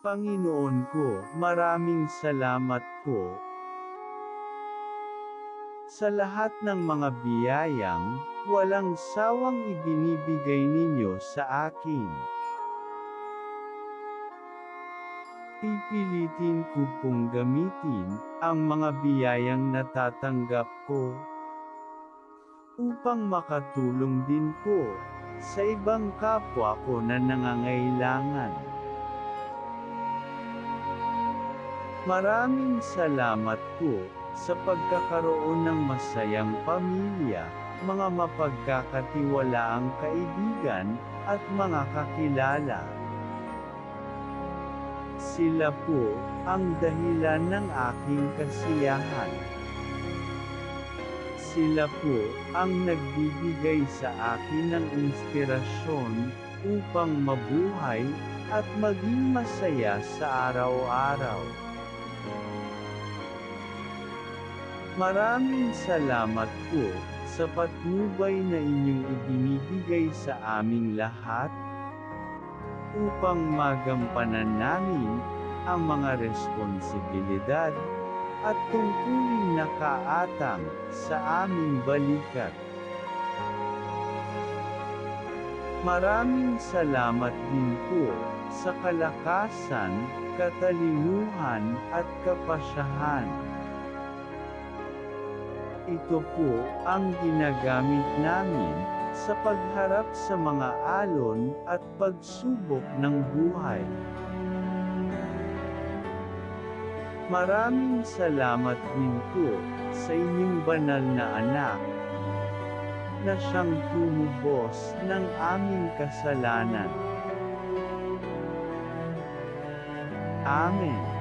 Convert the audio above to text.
Panginoon ko, maraming salamat po. Sa lahat ng mga biyayang, walang sawang ibinibigay ninyo sa akin. Pipilitin ko pong gamitin, ang mga biyayang natatanggap ko, upang makatulong din po, sa ibang kapwa ko na nangangailangan. Maraming salamat po, sa pagkakaroon ng masayang pamilya, mga mapagkakatiwalaang kaibigan, at mga kakilala. Sila po, ang dahilan ng aking kasiyahan. Sila po, ang nagbibigay sa akin ng inspirasyon, upang mabuhay, at maging masaya sa araw-araw. Maraming salamat po, sa patnubay na inyong ibinibigay sa aming lahat, upang magampanan namin, ang mga responsibilidad, at tungkulin na kaatang, sa aming balikat. Maraming salamat din po, sa kalakasan, katalinuhan, at kapasyahan. Ito po, ang ginagamit namin, sa pagharap sa mga alon, at pagsubok ng buhay. Maraming salamat din po, sa inyong banal na anak, na siyang tumubos ng aming kasalanan. Amen.